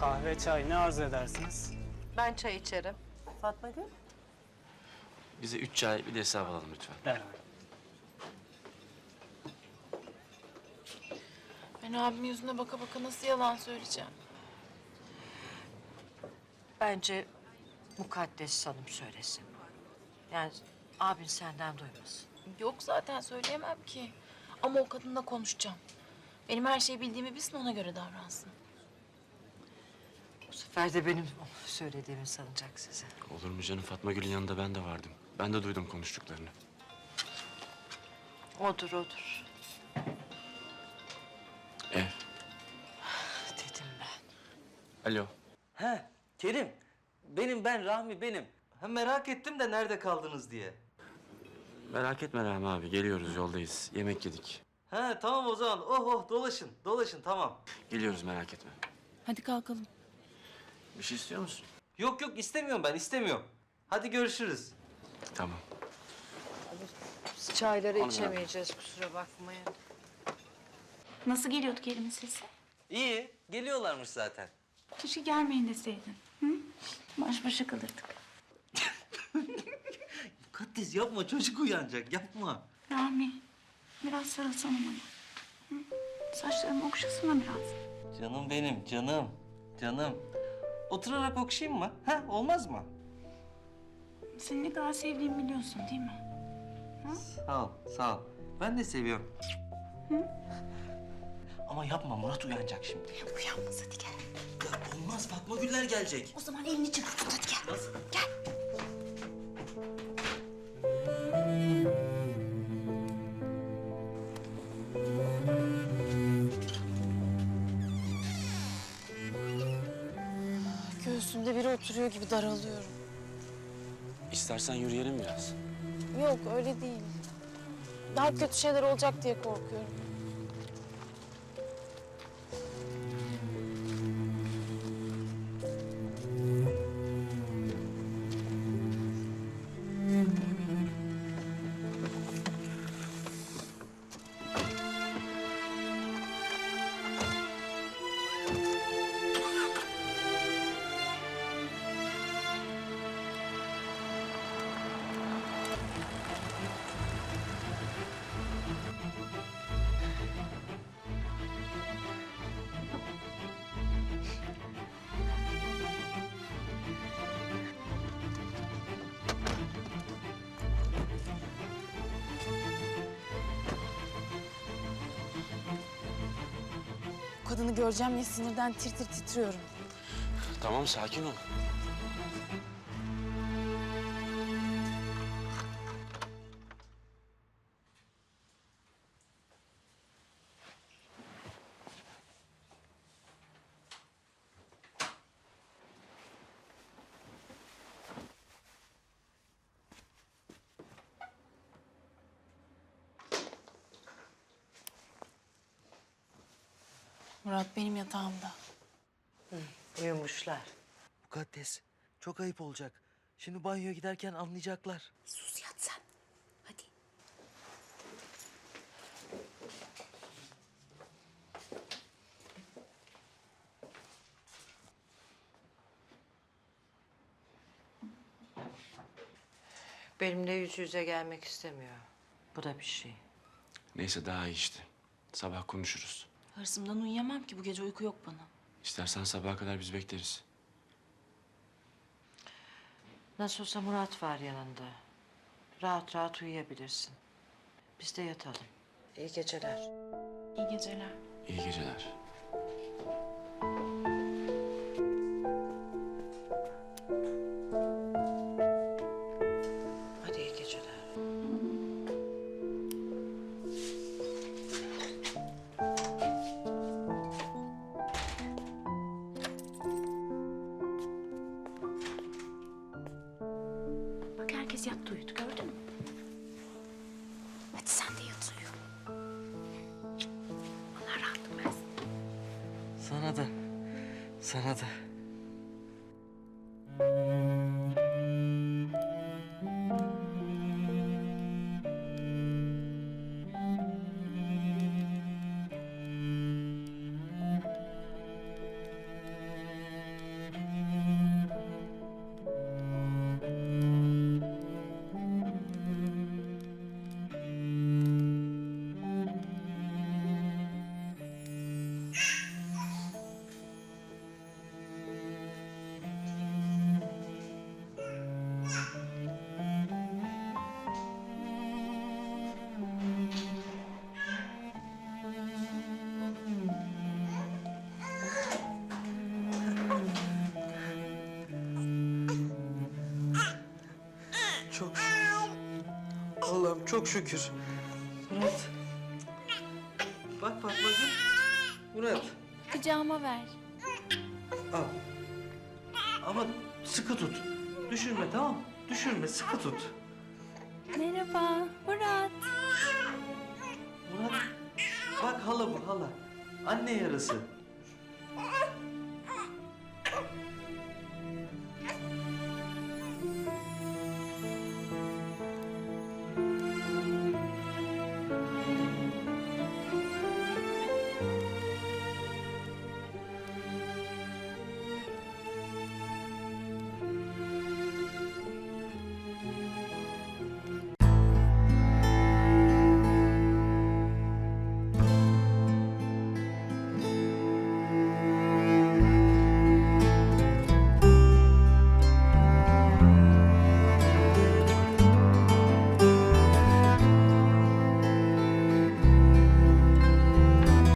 Kahve, çay ne arzu edersiniz? Ben çay içerim. Fatma Gül? Bize üç çay bir de hesap alalım lütfen. Derhal. Ben abimin yüzüne baka baka nasıl yalan söyleyeceğim? Bence Mukaddes Hanım söylesin. Yani abin senden duymasın. Yok zaten söyleyemem ki. Ama o kadınla konuşacağım. Benim her şeyi bildiğimi bilsin ona göre davransın. Bu sefer de benim söylediğimi sanacak size. Olur mu canım Fatma Gül'ün yanında ben de vardım. Ben de duydum konuştuklarını. Odur odur Ev. dedim ben. Alo. He, Kerim. Benim ben Rahmi benim. Ha, merak ettim de nerede kaldınız diye. Merak etme Rahmi abi geliyoruz yoldayız. Yemek yedik. He tamam o zaman. Oh oh dolaşın. Dolaşın tamam. Geliyoruz merak etme. Hadi kalkalım. Bir şey istiyor musun? Yok yok istemiyorum ben istemiyorum. Hadi görüşürüz. Tamam. Biz çayları Hanım, içemeyeceğiz kusura bakmayın. Nasıl geliyordu Kerim'in sesi? İyi. Geliyorlarmış zaten. Keşke gelmeyin deseydin. Hı? Baş başa kalırdık. Mukaddes yapma çocuk uyanacak yapma. Rami, biraz sarılsana bana. Hı? Saçlarımı okşasana biraz. Canım benim canım. Canım. Oturarak okşayayım mı? Ha olmaz mı? Seni ne kadar sevdiğimi biliyorsun değil mi? Sağ ol sağ ol. Ben de seviyorum. Ama yapma Murat uyanacak şimdi. Uyanmaz hadi gel. Ya olmaz Fatma Güller gelecek. O zaman elini çabuk tut hadi gel. Gel. Göğsümde biri oturuyor gibi daralıyorum. İstersen yürüyelim biraz. Yok öyle değil. Daha kötü şeyler olacak diye korkuyorum. Kadını göreceğim diye sinirden tir tir titriyorum. Tamam sakin ol. Murat benim yatağımda. Uyumuşlar. Mukaddes çok ayıp olacak. Şimdi banyoya giderken anlayacaklar. Sus yat sen. Hadi. Benimle yüz yüze gelmek istemiyor. Bu da bir şey. Neyse daha iyi işte. Sabah konuşuruz. Hırsımdan uyuyamam ki bu gece uyku yok bana. İstersen sabaha kadar biz bekleriz. Nasıl olsa Murat var yanında. Rahat rahat uyuyabilirsin. Biz de yatalım. İyi geceler. İyi geceler. İyi geceler. Sana da. Çok şükür. Murat. Bak bak bakın. Murat. Kucağıma ver. Al. Ama sıkı tut. Düşürme tamam mı? Düşürme sıkı tut. Merhaba Murat. Murat. Bak hala bu hala. Anne yarısı.